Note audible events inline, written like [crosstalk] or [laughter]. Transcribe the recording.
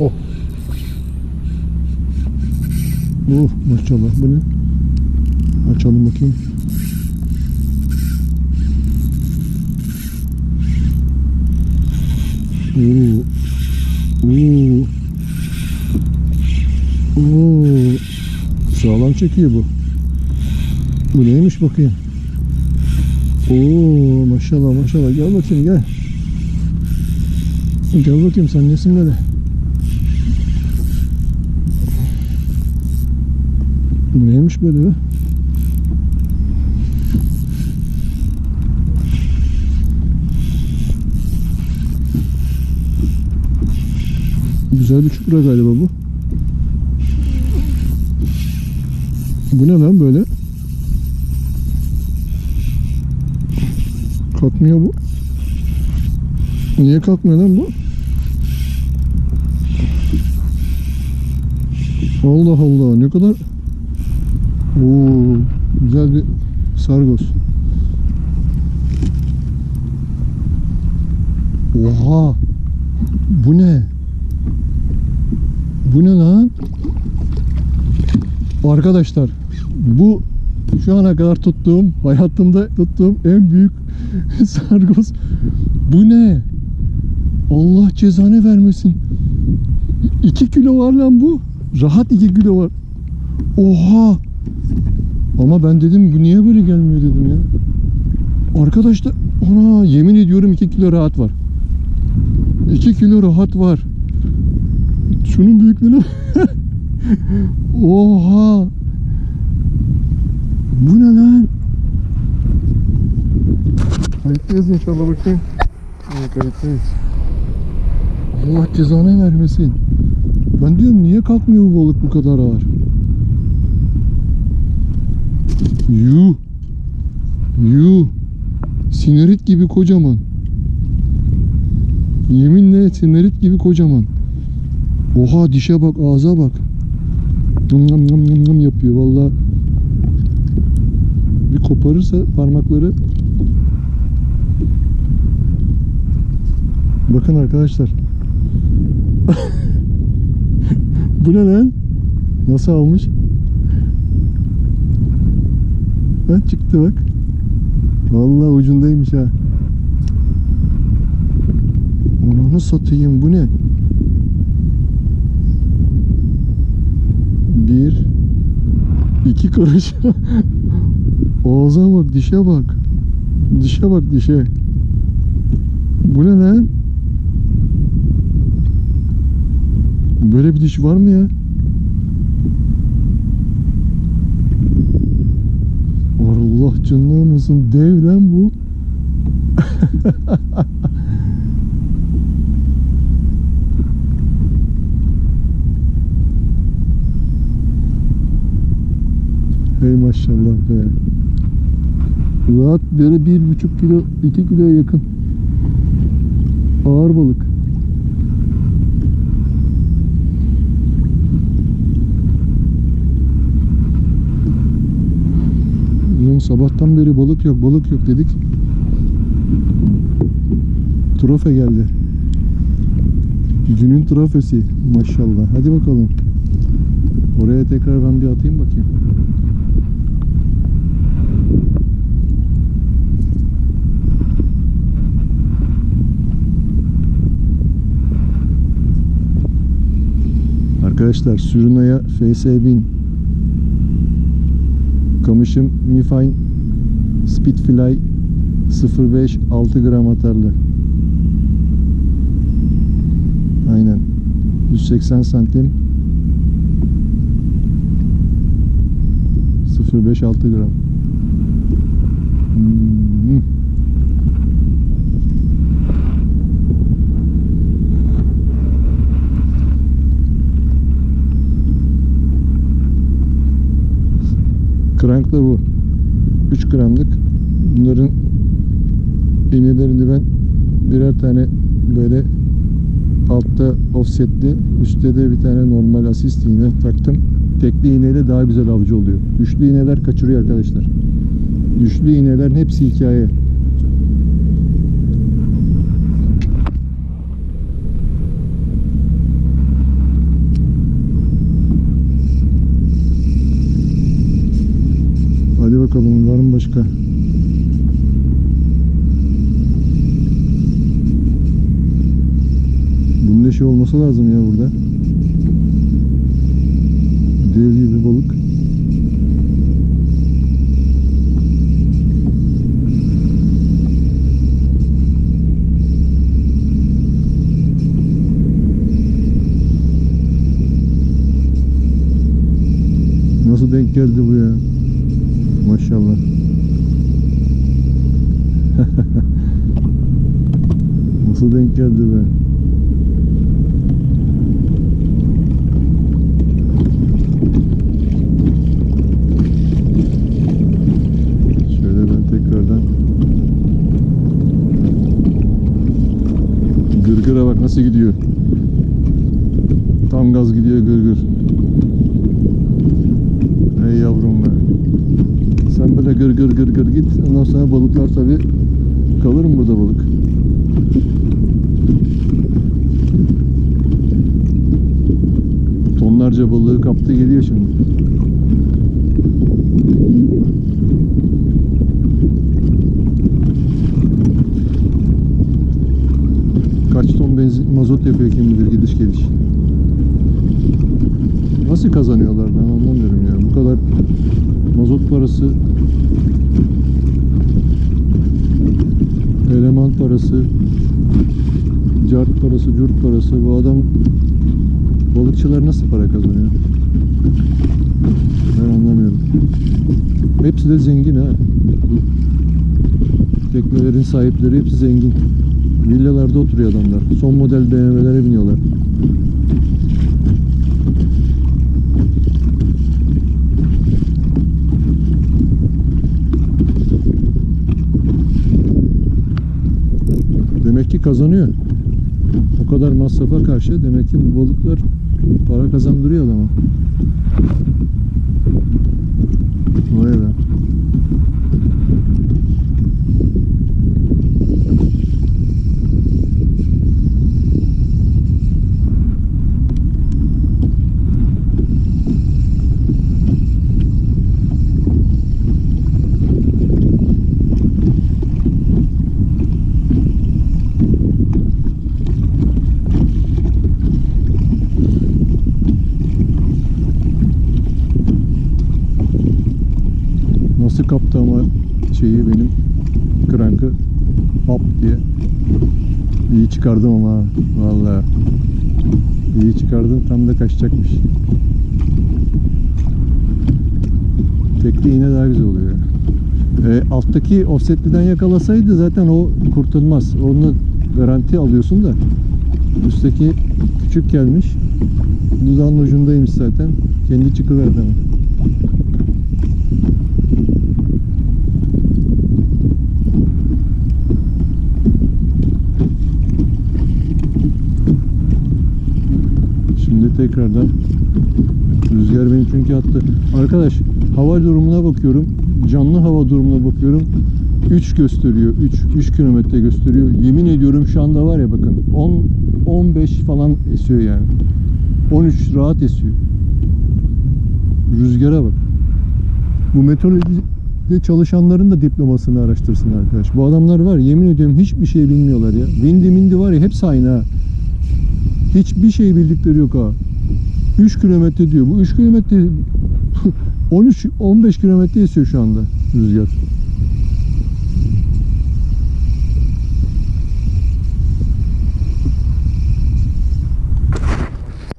Oh. Oh maşallah bu ne? Açalım bakayım. Oo. Oo. Oo. Sağlam çekiyor bu. Bu neymiş bakayım. Oo maşallah maşallah gel bakayım gel. Gel bakayım sen nesin böyle? Neymiş böyle be? Güzel bir çupra galiba bu. Bu ne lan böyle? Kalkmıyor bu. Niye kalkmıyor lan bu? Allah Allah ne kadar Oo, güzel bir sargos. Oha! Bu ne? Bu ne lan? Arkadaşlar bu şu ana kadar tuttuğum, hayatımda tuttuğum en büyük [laughs] sargos. Bu ne? Allah cezanı vermesin. 2 kilo var lan bu. Rahat 2 kilo var. Oha! Ama ben dedim bu niye böyle gelmiyor dedim ya. Arkadaşlar ona yemin ediyorum 2 kilo rahat var. 2 kilo rahat var. Şunun büyüklüğüne [laughs] Oha! Bu ne lan? Kayıttayız inşallah bakayım. Evet, kayıttayız. Allah cezanı vermesin. Ben diyorum niye kalkmıyor bu balık bu kadar ağır? Yuh. Yuh. Sinerit gibi kocaman. Yeminle sinerit gibi kocaman. Oha dişe bak ağza bak. Nım nım nım nım nım yapıyor valla. Bir koparırsa parmakları. Bakın arkadaşlar. [laughs] Bu ne lan? Nasıl almış? Ha çıktı bak. Vallahi ucundaymış ha. Onu satayım bu ne? Bir iki kuruş. [laughs] Ağza bak dişe bak. Dişe bak dişe. Bu ne lan? Böyle bir diş var mı ya? Canına mısın? Dev lan bu. [laughs] Hey maşallah be. Rahat böyle bir buçuk kilo, iki kiloya yakın. Ağır balık. Sabahtan beri balık yok, balık yok dedik. Trofe geldi. Günün trofesi maşallah. Hadi bakalım. Oraya tekrar ben bir atayım bakayım. Arkadaşlar Sürünaya FS1000 Kamışım Mifine Speedfly 05 6 gram atarlı. Aynen. 180 santim 05 6 gram. Hmm. Da bu. 3 gramlık. Bunların iğnelerini ben birer tane böyle altta offsetli, üstte de bir tane normal asist iğne taktım. Tekli iğneyle daha güzel avcı oluyor. Üçlü iğneler kaçırıyor arkadaşlar. Üçlü iğnelerin hepsi hikaye. Böyle şey olması lazım ya burada. Dev gibi balık. Nasıl denk geldi bu ya? Maşallah. [laughs] Nasıl denk geldi be? Şöyle ben tekrardan Gırgıra bak nasıl gidiyor. Tam gaz gidiyor gırgır. Ey yavrum be. Sen böyle gır gır gır gır git. Ondan sonra balıklar tabi kalır mı burada balık? Tonlarca balığı kaptı geliyor şimdi. Yapıyor kim bilir gidiş geliş. Nasıl kazanıyorlar ben anlamıyorum ya. Bu kadar mazot parası, eleman parası, cart parası, curt parası. Bu adam balıkçılar nasıl para kazanıyor? Ben anlamıyorum. Hepsi de zengin ha. Teknelerin sahipleri hepsi zengin. Villalarda oturuyor adamlar. Son model BMW'lere biniyorlar. Demek ki kazanıyor. O kadar masrafa karşı demek ki bu balıklar para kazandırıyor adama. Vay be. Nasıl kaptı ama şeyi benim krankı hop diye. İyi çıkardım ama ha, vallahi. İyi çıkardım tam da kaçacakmış. Tekli yine daha güzel oluyor. E, alttaki offsetliden yakalasaydı zaten o kurtulmaz. Onu garanti alıyorsun da üstteki küçük gelmiş. Dudağın ucundaymış zaten. Kendi çıkıverdi ama. Şimdi tekrardan rüzgar beni çünkü attı. Arkadaş hava durumuna bakıyorum. Canlı hava durumuna bakıyorum. 3 gösteriyor. 3 3 kilometre gösteriyor. Yemin ediyorum şu anda var ya bakın 10 15 falan esiyor yani. 13 rahat esiyor. Rüzgara bak. Bu meteoroloji çalışanların da diplomasını araştırsın arkadaş. Bu adamlar var yemin ediyorum hiçbir şey bilmiyorlar ya. Vindi mindi var ya hepsi aynı ha. Hiçbir şey bildikleri yok ha. 3 kilometre diyor. Bu 3 kilometre [laughs] 13 15 kilometre esiyor şu anda rüzgar.